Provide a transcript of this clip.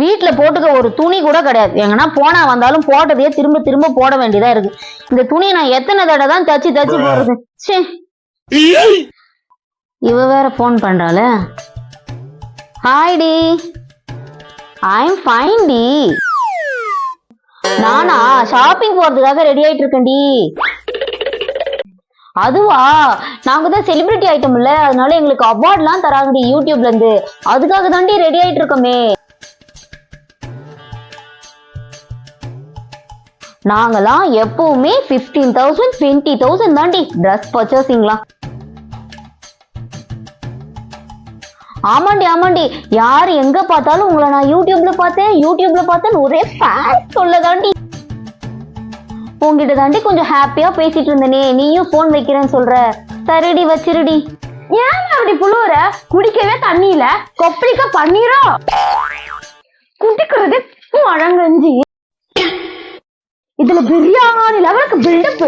வீட்ல போட்டுக்க ஒரு துணி கூட கிடையாது. எங்கன்னா போனா வந்தாலும் போட்டதையே திரும்ப திரும்ப போட வேண்டியதா இருக்கு. இந்த துணியை நான் எத்தனை தடவை தான் தச்சு தச்சு போடுறது ச்சே. இவ வேற ஃபோன் பண்றாள. ஹாய் டி. ஐம் ஃபைன் டி. நானா ஷாப்பிங் போறதுக்காக ரெடி ஆயிட்டு இருக்கேன்டி அதுவா? நாங்க தான் செலிபிரிட்டி ஐட்டம்ல அதனால எங்களுக்கு அவார்ட்லாம் தராங்கடி யூடியூப்ல இருந்து. அதுக்காக தாண்டி ரெடி ஆயிட்டு இருக்கோமே. நாங்களாம் எப்பவுமே ஃபிஃப்டீன் தௌசண்ட் டுவெண்ட்டி தௌசண்ட் தாண்டி ட்ரெஸ் பர்ச்சேசிங்லாம் ஆமாண்டி ஆமாண்டி. யார் எங்க பார்த்தாலும் உங்களை நான் யூடியூப்ல பார்த்தேன் யூடியூப்ல பார்த்தேன் ஒரே ஃபேன் சொல்ல தாண்டி. உங்ககிட்ட தாண்டி கொஞ்சம் ஹாப்பியா பேசிட்டு இருந்தனே நீயும் போன் வைக்கிறேன்னு சொல்ற. சரிடி வச்சிருடி. ஏன் அப்படி புழுவுற? குடிக்கவே தண்ணியில கொப்பளிக்க பன்னீரும் குடிக்கிறது அழங்கஞ்சி இதுல பிரியாணி லெவலுக்கு பில்டப்.